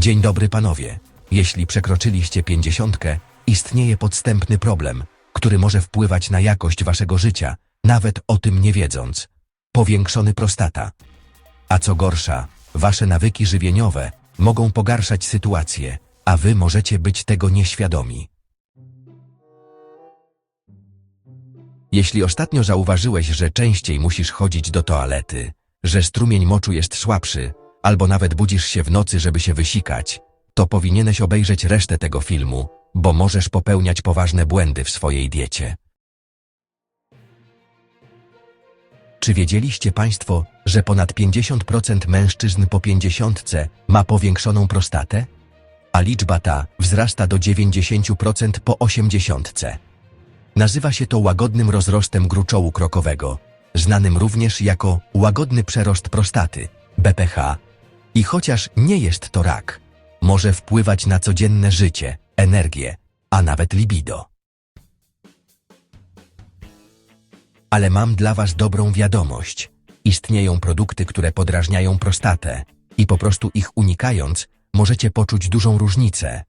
Dzień dobry panowie. Jeśli przekroczyliście pięćdziesiątkę, istnieje podstępny problem, który może wpływać na jakość waszego życia, nawet o tym nie wiedząc. Powiększony prostata. A co gorsza, wasze nawyki żywieniowe mogą pogarszać sytuację, a wy możecie być tego nieświadomi. Jeśli ostatnio zauważyłeś, że częściej musisz chodzić do toalety, że strumień moczu jest słabszy, albo nawet budzisz się w nocy, żeby się wysikać, to powinieneś obejrzeć resztę tego filmu, bo możesz popełniać poważne błędy w swojej diecie. Czy wiedzieliście Państwo, że ponad 50% mężczyzn po 50 ma powiększoną prostatę? A liczba ta wzrasta do 90% po 80. Nazywa się to łagodnym rozrostem gruczołu krokowego, znanym również jako łagodny przerost prostaty, BPH. I chociaż nie jest to rak, może wpływać na codzienne życie, energię, a nawet libido. Ale mam dla Was dobrą wiadomość. Istnieją produkty, które podrażniają prostatę i po prostu ich unikając, możecie poczuć dużą różnicę.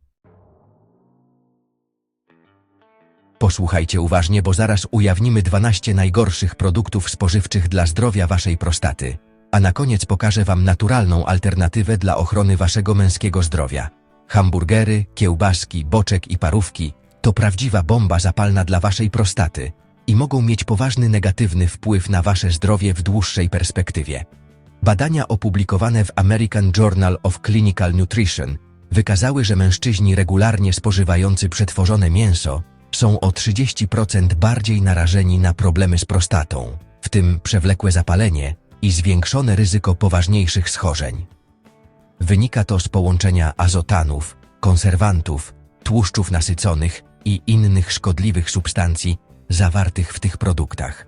Posłuchajcie uważnie, bo zaraz ujawnimy 12 najgorszych produktów spożywczych dla zdrowia Waszej prostaty, a na koniec pokażę Wam naturalną alternatywę dla ochrony Waszego męskiego zdrowia. Hamburgery, kiełbaski, boczek i parówki to prawdziwa bomba zapalna dla Waszej prostaty i mogą mieć poważny negatywny wpływ na Wasze zdrowie w dłuższej perspektywie. Badania opublikowane w American Journal of Clinical Nutrition wykazały, że mężczyźni regularnie spożywający przetworzone mięso są o 30% bardziej narażeni na problemy z prostatą, w tym przewlekłe zapalenie i zwiększone ryzyko poważniejszych schorzeń. Wynika to z połączenia azotanów, konserwantów, tłuszczów nasyconych i innych szkodliwych substancji zawartych w tych produktach.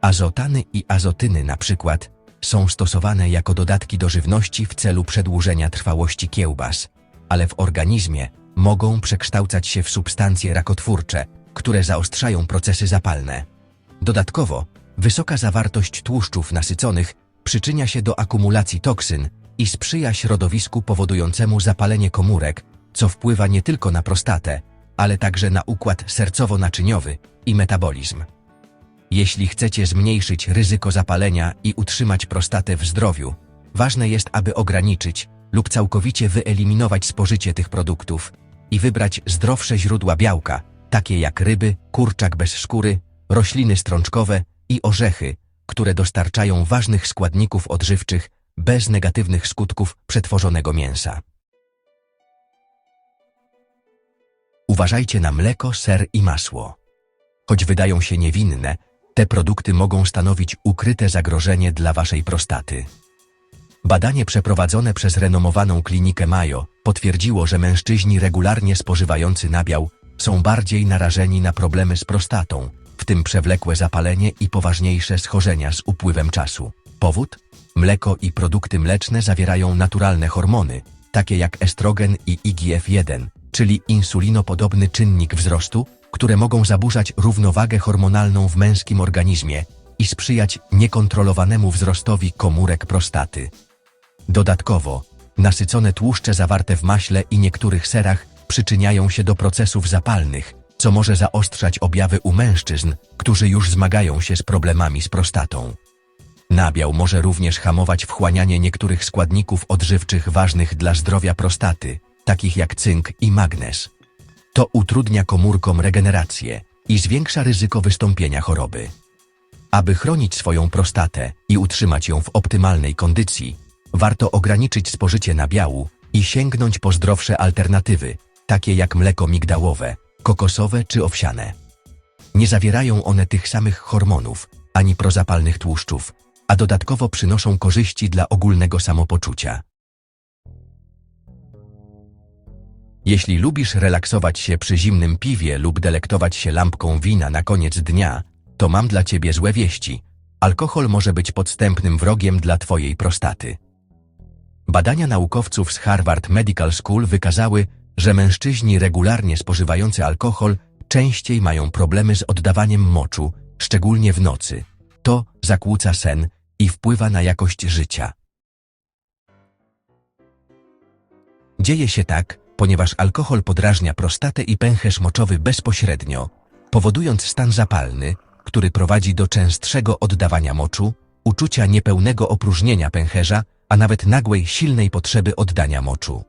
Azotany i azotyny na przykład są stosowane jako dodatki do żywności w celu przedłużenia trwałości kiełbas, ale w organizmie mogą przekształcać się w substancje rakotwórcze, które zaostrzają procesy zapalne. Dodatkowo, wysoka zawartość tłuszczów nasyconych przyczynia się do akumulacji toksyn i sprzyja środowisku powodującemu zapalenie komórek, co wpływa nie tylko na prostatę, ale także na układ sercowo-naczyniowy i metabolizm. Jeśli chcecie zmniejszyć ryzyko zapalenia i utrzymać prostatę w zdrowiu, ważne jest, aby ograniczyć lub całkowicie wyeliminować spożycie tych produktów i wybrać zdrowsze źródła białka, takie jak ryby, kurczak bez skóry, rośliny strączkowe i orzechy, które dostarczają ważnych składników odżywczych bez negatywnych skutków przetworzonego mięsa. Uważajcie na mleko, ser i masło. Choć wydają się niewinne, te produkty mogą stanowić ukryte zagrożenie dla waszej prostaty. Badanie przeprowadzone przez renomowaną klinikę Mayo potwierdziło, że mężczyźni regularnie spożywający nabiał są bardziej narażeni na problemy z prostatą, w tym przewlekłe zapalenie i poważniejsze schorzenia z upływem czasu. Powód? Mleko i produkty mleczne zawierają naturalne hormony, takie jak estrogen i IGF-1, czyli insulinopodobny czynnik wzrostu, które mogą zaburzać równowagę hormonalną w męskim organizmie i sprzyjać niekontrolowanemu wzrostowi komórek prostaty. Dodatkowo, nasycone tłuszcze zawarte w maśle i niektórych serach przyczyniają się do procesów zapalnych, co może zaostrzać objawy u mężczyzn, którzy już zmagają się z problemami z prostatą. Nabiał może również hamować wchłanianie niektórych składników odżywczych ważnych dla zdrowia prostaty, takich jak cynk i magnez. To utrudnia komórkom regenerację i zwiększa ryzyko wystąpienia choroby. Aby chronić swoją prostatę i utrzymać ją w optymalnej kondycji, warto ograniczyć spożycie nabiału i sięgnąć po zdrowsze alternatywy, takie jak mleko migdałowe, kokosowe czy owsiane. Nie zawierają one tych samych hormonów, ani prozapalnych tłuszczów, a dodatkowo przynoszą korzyści dla ogólnego samopoczucia. Jeśli lubisz relaksować się przy zimnym piwie lub delektować się lampką wina na koniec dnia, to mam dla ciebie złe wieści. Alkohol może być podstępnym wrogiem dla twojej prostaty. Badania naukowców z Harvard Medical School wykazały, że mężczyźni regularnie spożywający alkohol częściej mają problemy z oddawaniem moczu, szczególnie w nocy. To zakłóca sen i wpływa na jakość życia. Dzieje się tak, ponieważ alkohol podrażnia prostatę i pęcherz moczowy bezpośrednio, powodując stan zapalny, który prowadzi do częstszego oddawania moczu, uczucia niepełnego opróżnienia pęcherza, a nawet nagłej, silnej potrzeby oddania moczu.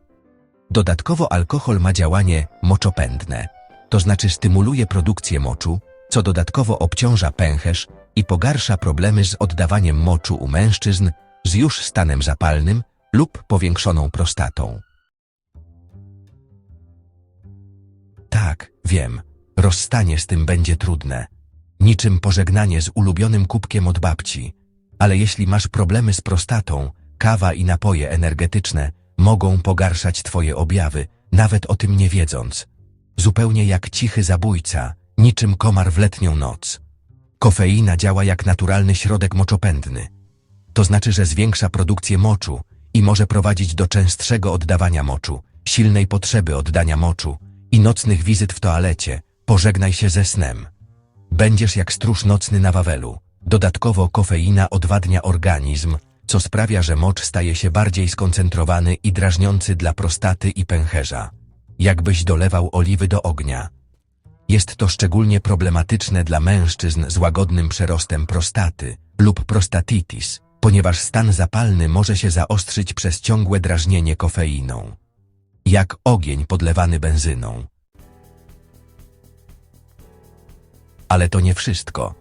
Dodatkowo alkohol ma działanie moczopędne, to znaczy stymuluje produkcję moczu, co dodatkowo obciąża pęcherz i pogarsza problemy z oddawaniem moczu u mężczyzn z już stanem zapalnym lub powiększoną prostatą. Tak, wiem, rozstanie z tym będzie trudne. Niczym pożegnanie z ulubionym kubkiem od babci. Ale jeśli masz problemy z prostatą, kawa i napoje energetyczne mogą pogarszać twoje objawy, nawet o tym nie wiedząc. Zupełnie jak cichy zabójca, niczym komar w letnią noc. Kofeina działa jak naturalny środek moczopędny. To znaczy, że zwiększa produkcję moczu i może prowadzić do częstszego oddawania moczu, silnej potrzeby oddania moczu i nocnych wizyt w toalecie. Pożegnaj się ze snem. Będziesz jak stróż nocny na Wawelu. Dodatkowo kofeina odwadnia organizm, co sprawia, że mocz staje się bardziej skoncentrowany i drażniący dla prostaty i pęcherza. Jakbyś dolewał oliwy do ognia. Jest to szczególnie problematyczne dla mężczyzn z łagodnym przerostem prostaty lub prostatitis, ponieważ stan zapalny może się zaostrzyć przez ciągłe drażnienie kofeiną. Jak ogień podlewany benzyną. Ale to nie wszystko.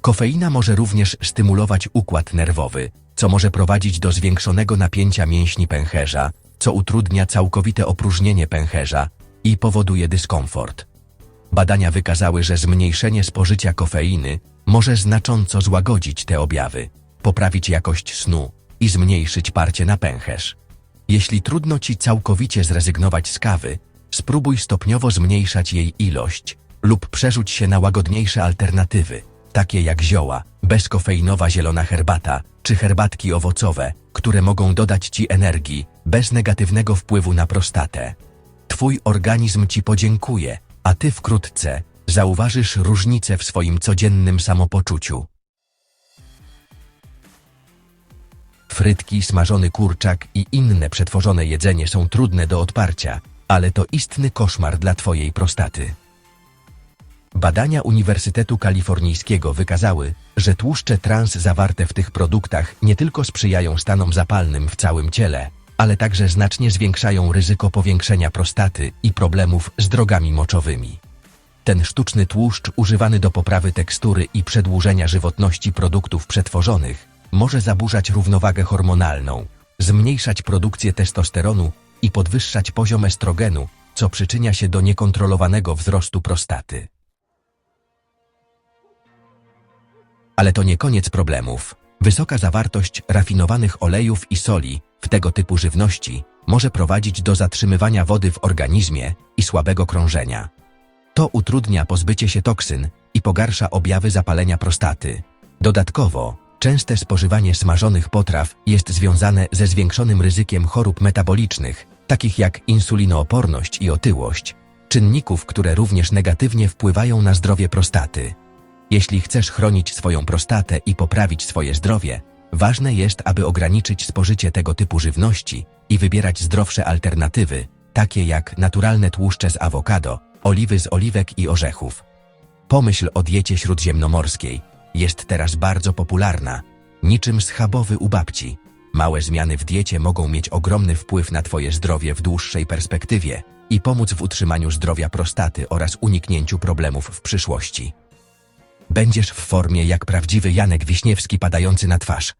Kofeina może również stymulować układ nerwowy, co może prowadzić do zwiększonego napięcia mięśni pęcherza, co utrudnia całkowite opróżnienie pęcherza i powoduje dyskomfort. Badania wykazały, że zmniejszenie spożycia kofeiny może znacząco złagodzić te objawy, poprawić jakość snu i zmniejszyć parcie na pęcherz. Jeśli trudno ci całkowicie zrezygnować z kawy, spróbuj stopniowo zmniejszać jej ilość lub przerzuć się na łagodniejsze alternatywy, takie jak zioła, bezkofeinowa zielona herbata czy herbatki owocowe, które mogą dodać ci energii bez negatywnego wpływu na prostatę. Twój organizm ci podziękuje, a ty wkrótce zauważysz różnicę w swoim codziennym samopoczuciu. Frytki, smażony kurczak i inne przetworzone jedzenie są trudne do odparcia, ale to istny koszmar dla twojej prostaty. Badania Uniwersytetu Kalifornijskiego wykazały, że tłuszcze trans zawarte w tych produktach nie tylko sprzyjają stanom zapalnym w całym ciele, ale także znacznie zwiększają ryzyko powiększenia prostaty i problemów z drogami moczowymi. Ten sztuczny tłuszcz używany do poprawy tekstury i przedłużenia żywotności produktów przetworzonych może zaburzać równowagę hormonalną, zmniejszać produkcję testosteronu i podwyższać poziom estrogenu, co przyczynia się do niekontrolowanego wzrostu prostaty. Ale to nie koniec problemów. Wysoka zawartość rafinowanych olejów i soli w tego typu żywności może prowadzić do zatrzymywania wody w organizmie i słabego krążenia. To utrudnia pozbycie się toksyn i pogarsza objawy zapalenia prostaty. Dodatkowo, częste spożywanie smażonych potraw jest związane ze zwiększonym ryzykiem chorób metabolicznych, takich jak insulinooporność i otyłość, czynników, które również negatywnie wpływają na zdrowie prostaty. Jeśli chcesz chronić swoją prostatę i poprawić swoje zdrowie, ważne jest, aby ograniczyć spożycie tego typu żywności i wybierać zdrowsze alternatywy, takie jak naturalne tłuszcze z awokado, oliwy z oliwek i orzechów. Pomyśl o diecie śródziemnomorskiej. Jest teraz bardzo popularna, niczym schabowy u babci. Małe zmiany w diecie mogą mieć ogromny wpływ na Twoje zdrowie w dłuższej perspektywie i pomóc w utrzymaniu zdrowia prostaty oraz uniknięciu problemów w przyszłości. Będziesz w formie jak prawdziwy Janek Wiśniewski padający na twarz.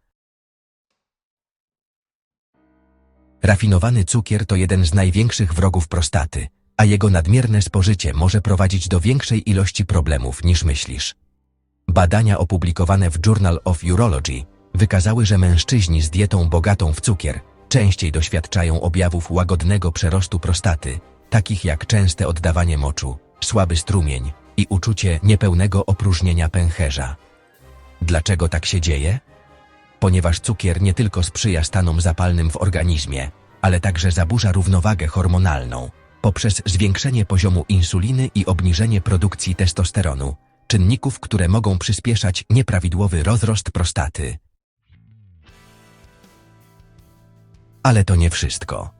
Rafinowany cukier to jeden z największych wrogów prostaty, a jego nadmierne spożycie może prowadzić do większej ilości problemów niż myślisz. Badania opublikowane w Journal of Urology wykazały, że mężczyźni z dietą bogatą w cukier częściej doświadczają objawów łagodnego przerostu prostaty, takich jak częste oddawanie moczu, słaby strumień i uczucie niepełnego opróżnienia pęcherza. Dlaczego tak się dzieje? Ponieważ cukier nie tylko sprzyja stanom zapalnym w organizmie, ale także zaburza równowagę hormonalną poprzez zwiększenie poziomu insuliny i obniżenie produkcji testosteronu, czynników, które mogą przyspieszać nieprawidłowy rozrost prostaty. Ale to nie wszystko.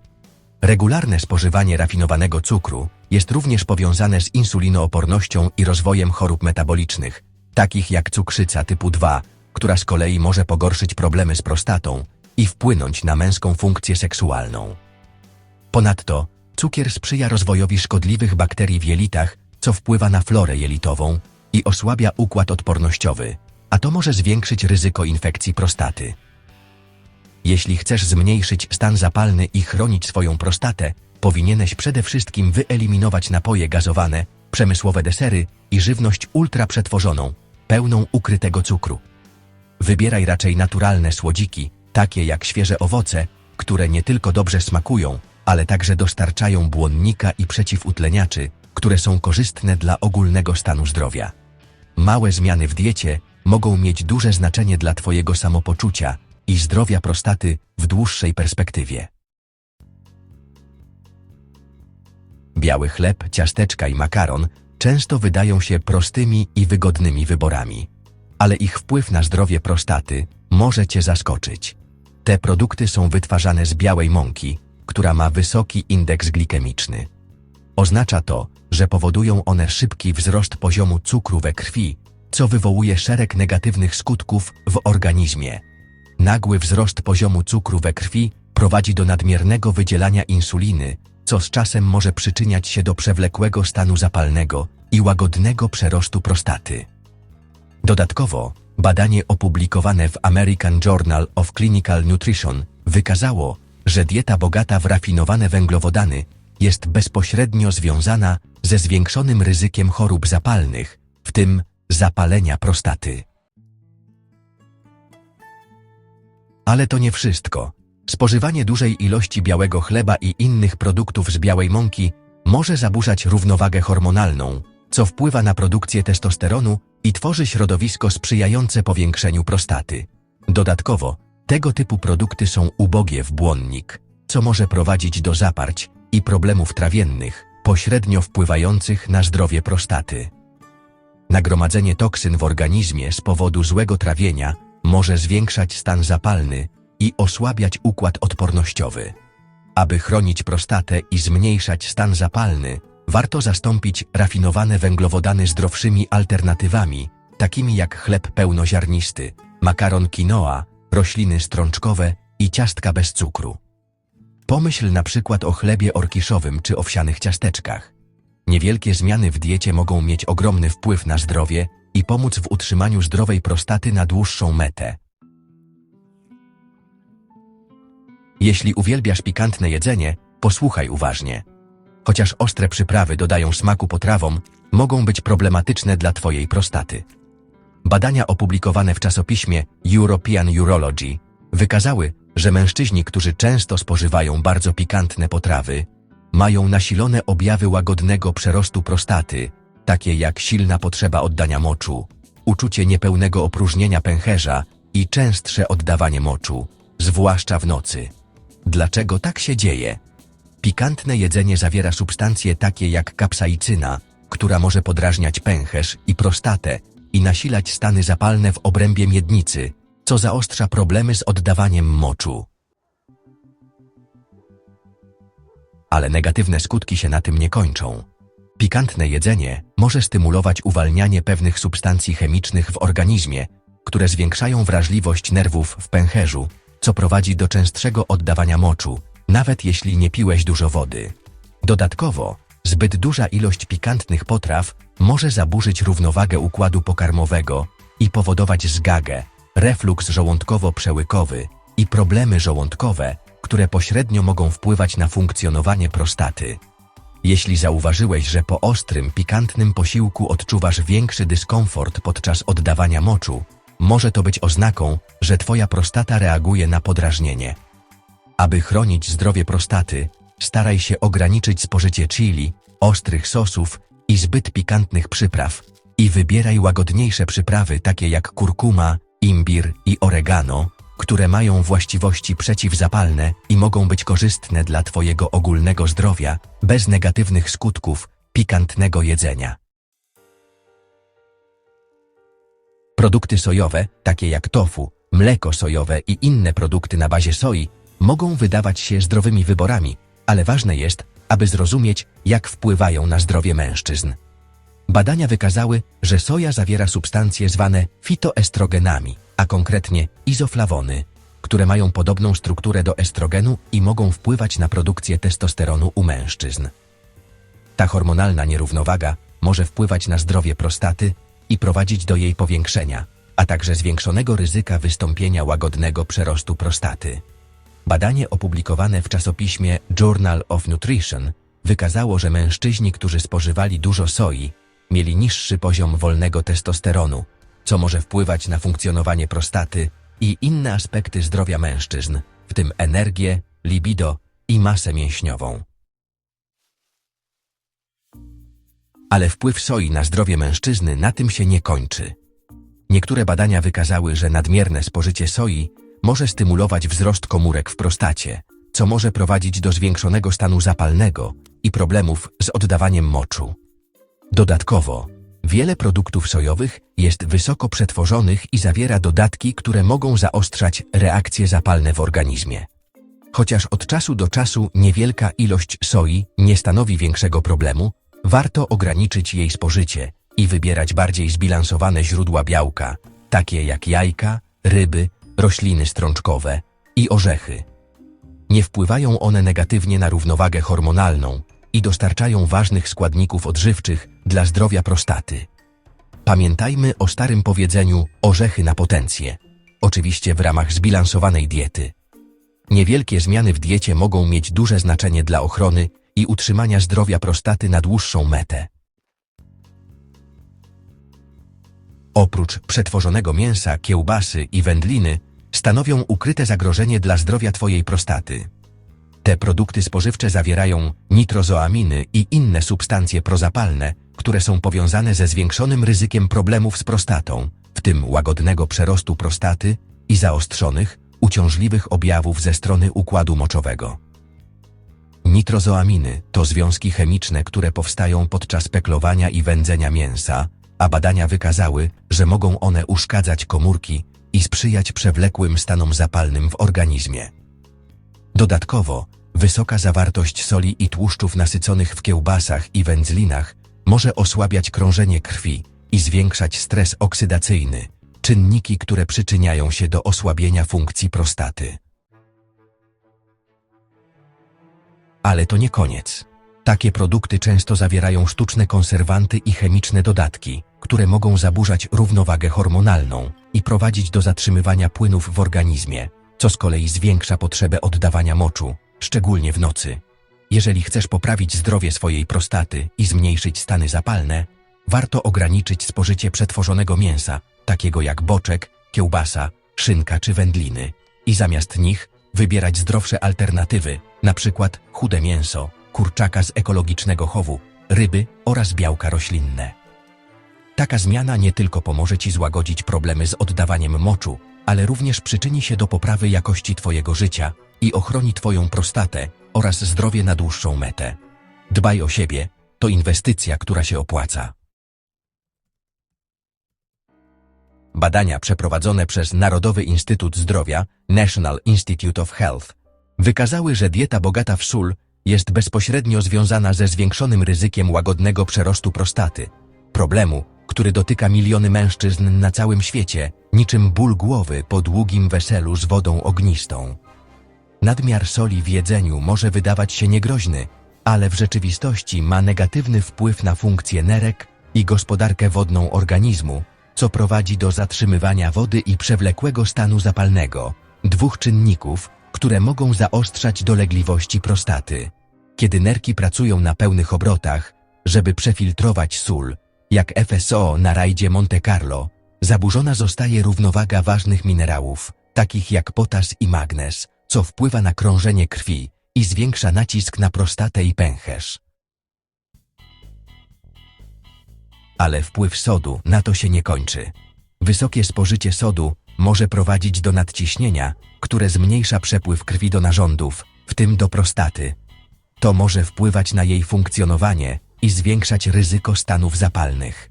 Regularne spożywanie rafinowanego cukru jest również powiązane z insulinoopornością i rozwojem chorób metabolicznych, takich jak cukrzyca typu 2, która z kolei może pogorszyć problemy z prostatą i wpłynąć na męską funkcję seksualną. Ponadto cukier sprzyja rozwojowi szkodliwych bakterii w jelitach, co wpływa na florę jelitową i osłabia układ odpornościowy, a to może zwiększyć ryzyko infekcji prostaty. Jeśli chcesz zmniejszyć stan zapalny i chronić swoją prostatę, powinieneś przede wszystkim wyeliminować napoje gazowane, przemysłowe desery i żywność ultraprzetworzoną, pełną ukrytego cukru. Wybieraj raczej naturalne słodziki, takie jak świeże owoce, które nie tylko dobrze smakują, ale także dostarczają błonnika i przeciwutleniaczy, które są korzystne dla ogólnego stanu zdrowia. Małe zmiany w diecie mogą mieć duże znaczenie dla Twojego samopoczucia i zdrowia prostaty w dłuższej perspektywie. Biały chleb, ciasteczka i makaron często wydają się prostymi i wygodnymi wyborami, ale ich wpływ na zdrowie prostaty może Cię zaskoczyć. Te produkty są wytwarzane z białej mąki, która ma wysoki indeks glikemiczny. Oznacza to, że powodują one szybki wzrost poziomu cukru we krwi, co wywołuje szereg negatywnych skutków w organizmie. Nagły wzrost poziomu cukru we krwi prowadzi do nadmiernego wydzielania insuliny, co z czasem może przyczyniać się do przewlekłego stanu zapalnego i łagodnego przerostu prostaty. Dodatkowo, badanie opublikowane w American Journal of Clinical Nutrition wykazało, że dieta bogata w rafinowane węglowodany jest bezpośrednio związana ze zwiększonym ryzykiem chorób zapalnych, w tym zapalenia prostaty. Ale to nie wszystko. Spożywanie dużej ilości białego chleba i innych produktów z białej mąki może zaburzać równowagę hormonalną, co wpływa na produkcję testosteronu i tworzy środowisko sprzyjające powiększeniu prostaty. Dodatkowo, tego typu produkty są ubogie w błonnik, co może prowadzić do zaparć i problemów trawiennych, pośrednio wpływających na zdrowie prostaty. Nagromadzenie toksyn w organizmie z powodu złego trawienia może zwiększać stan zapalny i osłabiać układ odpornościowy. Aby chronić prostatę i zmniejszać stan zapalny, warto zastąpić rafinowane węglowodany zdrowszymi alternatywami, takimi jak chleb pełnoziarnisty, makaron quinoa, rośliny strączkowe i ciastka bez cukru. Pomyśl na przykład o chlebie orkiszowym czy owsianych ciasteczkach. Niewielkie zmiany w diecie mogą mieć ogromny wpływ na zdrowie i pomóc w utrzymaniu zdrowej prostaty na dłuższą metę. Jeśli uwielbiasz pikantne jedzenie, posłuchaj uważnie. Chociaż ostre przyprawy dodają smaku potrawom, mogą być problematyczne dla Twojej prostaty. Badania opublikowane w czasopiśmie European Urology wykazały, że mężczyźni, którzy często spożywają bardzo pikantne potrawy, mają nasilone objawy łagodnego przerostu prostaty, takie jak silna potrzeba oddania moczu, uczucie niepełnego opróżnienia pęcherza i częstsze oddawanie moczu, zwłaszcza w nocy. Dlaczego tak się dzieje? Pikantne jedzenie zawiera substancje takie jak kapsaicyna, która może podrażniać pęcherz i prostatę i nasilać stany zapalne w obrębie miednicy, co zaostrza problemy z oddawaniem moczu. Ale negatywne skutki się na tym nie kończą. Pikantne jedzenie może stymulować uwalnianie pewnych substancji chemicznych w organizmie, które zwiększają wrażliwość nerwów w pęcherzu, co prowadzi do częstszego oddawania moczu, nawet jeśli nie piłeś dużo wody. Dodatkowo, zbyt duża ilość pikantnych potraw może zaburzyć równowagę układu pokarmowego i powodować zgagę, refluks żołądkowo-przełykowy i problemy żołądkowe, które pośrednio mogą wpływać na funkcjonowanie prostaty. Jeśli zauważyłeś, że po ostrym, pikantnym posiłku odczuwasz większy dyskomfort podczas oddawania moczu, może to być oznaką, że Twoja prostata reaguje na podrażnienie. Aby chronić zdrowie prostaty, staraj się ograniczyć spożycie chili, ostrych sosów i zbyt pikantnych przypraw i wybieraj łagodniejsze przyprawy takie jak kurkuma, imbir i oregano, które mają właściwości przeciwzapalne i mogą być korzystne dla Twojego ogólnego zdrowia bez negatywnych skutków pikantnego jedzenia. Produkty sojowe, takie jak tofu, mleko sojowe i inne produkty na bazie soi, mogą wydawać się zdrowymi wyborami, ale ważne jest, aby zrozumieć, jak wpływają na zdrowie mężczyzn. Badania wykazały, że soja zawiera substancje zwane fitoestrogenami, a konkretnie izoflawony, które mają podobną strukturę do estrogenu i mogą wpływać na produkcję testosteronu u mężczyzn. Ta hormonalna nierównowaga może wpływać na zdrowie prostaty i prowadzić do jej powiększenia, a także zwiększonego ryzyka wystąpienia łagodnego przerostu prostaty. Badanie opublikowane w czasopiśmie Journal of Nutrition wykazało, że mężczyźni, którzy spożywali dużo soi, mieli niższy poziom wolnego testosteronu, co może wpływać na funkcjonowanie prostaty i inne aspekty zdrowia mężczyzn, w tym energię, libido i masę mięśniową. Ale wpływ soi na zdrowie mężczyzny na tym się nie kończy. Niektóre badania wykazały, że nadmierne spożycie soi może stymulować wzrost komórek w prostacie, co może prowadzić do zwiększonego stanu zapalnego i problemów z oddawaniem moczu. Dodatkowo, wiele produktów sojowych jest wysoko przetworzonych i zawiera dodatki, które mogą zaostrzać reakcje zapalne w organizmie. Chociaż od czasu do czasu niewielka ilość soi nie stanowi większego problemu, warto ograniczyć jej spożycie i wybierać bardziej zbilansowane źródła białka, takie jak jajka, ryby, rośliny strączkowe i orzechy. Nie wpływają one negatywnie na równowagę hormonalną i dostarczają ważnych składników odżywczych dla zdrowia prostaty. Pamiętajmy o starym powiedzeniu orzechy na potencję, oczywiście w ramach zbilansowanej diety. Niewielkie zmiany w diecie mogą mieć duże znaczenie dla ochrony i utrzymania zdrowia prostaty na dłuższą metę. Oprócz przetworzonego mięsa, kiełbasy i wędliny stanowią ukryte zagrożenie dla zdrowia Twojej prostaty. Te produkty spożywcze zawierają nitrozoaminy i inne substancje prozapalne, które są powiązane ze zwiększonym ryzykiem problemów z prostatą, w tym łagodnego przerostu prostaty i zaostrzonych, uciążliwych objawów ze strony układu moczowego. Nitrozoaminy to związki chemiczne, które powstają podczas peklowania i wędzenia mięsa, a badania wykazały, że mogą one uszkadzać komórki i sprzyjać przewlekłym stanom zapalnym w organizmie. Dodatkowo, wysoka zawartość soli i tłuszczów nasyconych w kiełbasach i wędzlinach może osłabiać krążenie krwi i zwiększać stres oksydacyjny, czynniki, które przyczyniają się do osłabienia funkcji prostaty. Ale to nie koniec. Takie produkty często zawierają sztuczne konserwanty i chemiczne dodatki, które mogą zaburzać równowagę hormonalną i prowadzić do zatrzymywania płynów w organizmie, co z kolei zwiększa potrzebę oddawania moczu, szczególnie w nocy. Jeżeli chcesz poprawić zdrowie swojej prostaty i zmniejszyć stany zapalne, warto ograniczyć spożycie przetworzonego mięsa, takiego jak boczek, kiełbasa, szynka czy wędliny, i zamiast nich wybierać zdrowsze alternatywy, na przykład chude mięso, kurczaka z ekologicznego chowu, ryby oraz białka roślinne. Taka zmiana nie tylko pomoże Ci złagodzić problemy z oddawaniem moczu, ale również przyczyni się do poprawy jakości Twojego życia i ochroni Twoją prostatę oraz zdrowie na dłuższą metę. Dbaj o siebie, to inwestycja, która się opłaca. Badania przeprowadzone przez Narodowy Instytut Zdrowia National Institute of Health wykazały, że dieta bogata w sól jest bezpośrednio związana ze zwiększonym ryzykiem łagodnego przerostu prostaty, problemu, który dotyka miliony mężczyzn na całym świecie, niczym ból głowy po długim weselu z wodą ognistą. Nadmiar soli w jedzeniu może wydawać się niegroźny, ale w rzeczywistości ma negatywny wpływ na funkcję nerek i gospodarkę wodną organizmu, co prowadzi do zatrzymywania wody i przewlekłego stanu zapalnego, dwóch czynników, które mogą zaostrzać dolegliwości prostaty. Kiedy nerki pracują na pełnych obrotach, żeby przefiltrować sól, jak FSO na rajdzie Monte Carlo, zaburzona zostaje równowaga ważnych minerałów, takich jak potas i magnez, co wpływa na krążenie krwi i zwiększa nacisk na prostatę i pęcherz. Ale wpływ sodu na to się nie kończy. Wysokie spożycie sodu może prowadzić do nadciśnienia, które zmniejsza przepływ krwi do narządów, w tym do prostaty. To może wpływać na jej funkcjonowanie i zwiększać ryzyko stanów zapalnych.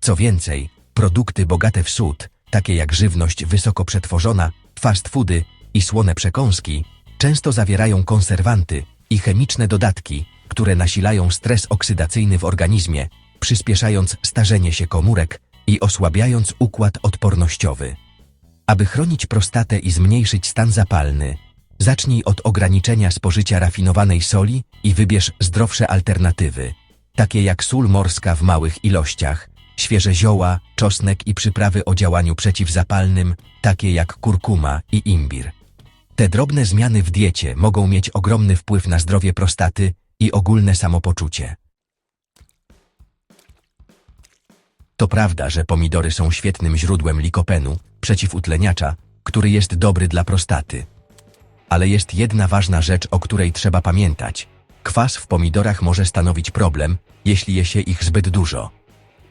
Co więcej, produkty bogate w sód, takie jak żywność wysoko przetworzona, fast foody i słone przekąski, często zawierają konserwanty i chemiczne dodatki, które nasilają stres oksydacyjny w organizmie, przyspieszając starzenie się komórek i osłabiając układ odpornościowy. Aby chronić prostatę i zmniejszyć stan zapalny, zacznij od ograniczenia spożycia rafinowanej soli i wybierz zdrowsze alternatywy, takie jak sól morska w małych ilościach, świeże zioła, czosnek i przyprawy o działaniu przeciwzapalnym, takie jak kurkuma i imbir. Te drobne zmiany w diecie mogą mieć ogromny wpływ na zdrowie prostaty i ogólne samopoczucie. To prawda, że pomidory są świetnym źródłem likopenu, przeciwutleniacza, który jest dobry dla prostaty. Ale jest jedna ważna rzecz, o której trzeba pamiętać. Kwas w pomidorach może stanowić problem, jeśli je się ich zbyt dużo.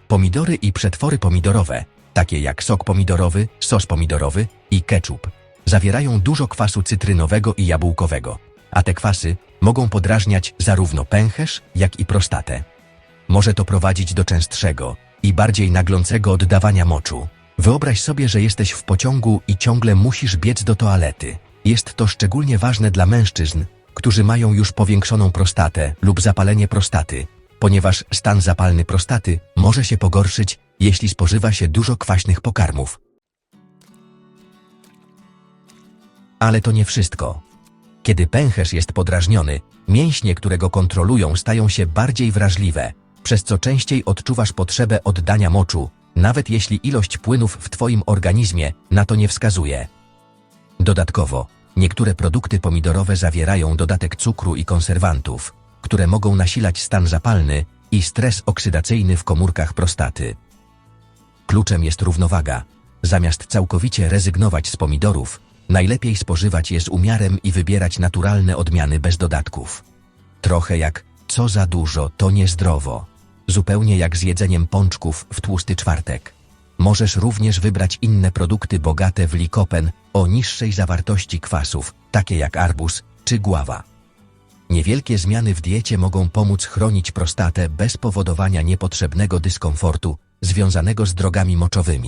Pomidory i przetwory pomidorowe, takie jak sok pomidorowy, sos pomidorowy i ketchup, zawierają dużo kwasu cytrynowego i jabłkowego, a te kwasy mogą podrażniać zarówno pęcherz, jak i prostatę. Może to prowadzić do częstszego i bardziej naglącego oddawania moczu. Wyobraź sobie, że jesteś w pociągu i ciągle musisz biec do toalety. Jest to szczególnie ważne dla mężczyzn, którzy mają już powiększoną prostatę lub zapalenie prostaty, ponieważ stan zapalny prostaty może się pogorszyć, jeśli spożywa się dużo kwaśnych pokarmów. Ale to nie wszystko. Kiedy pęcherz jest podrażniony, mięśnie, które go kontrolują, stają się bardziej wrażliwe, przez co częściej odczuwasz potrzebę oddania moczu, nawet jeśli ilość płynów w Twoim organizmie na to nie wskazuje. Dodatkowo, niektóre produkty pomidorowe zawierają dodatek cukru i konserwantów, które mogą nasilać stan zapalny i stres oksydacyjny w komórkach prostaty. Kluczem jest równowaga. Zamiast całkowicie rezygnować z pomidorów, najlepiej spożywać je z umiarem i wybierać naturalne odmiany bez dodatków. Trochę jak co za dużo, to niezdrowo. Zupełnie jak z jedzeniem pączków w tłusty czwartek. Możesz również wybrać inne produkty bogate w likopen o niższej zawartości kwasów, takie jak arbuz czy gława. Niewielkie zmiany w diecie mogą pomóc chronić prostatę bez powodowania niepotrzebnego dyskomfortu związanego z drogami moczowymi.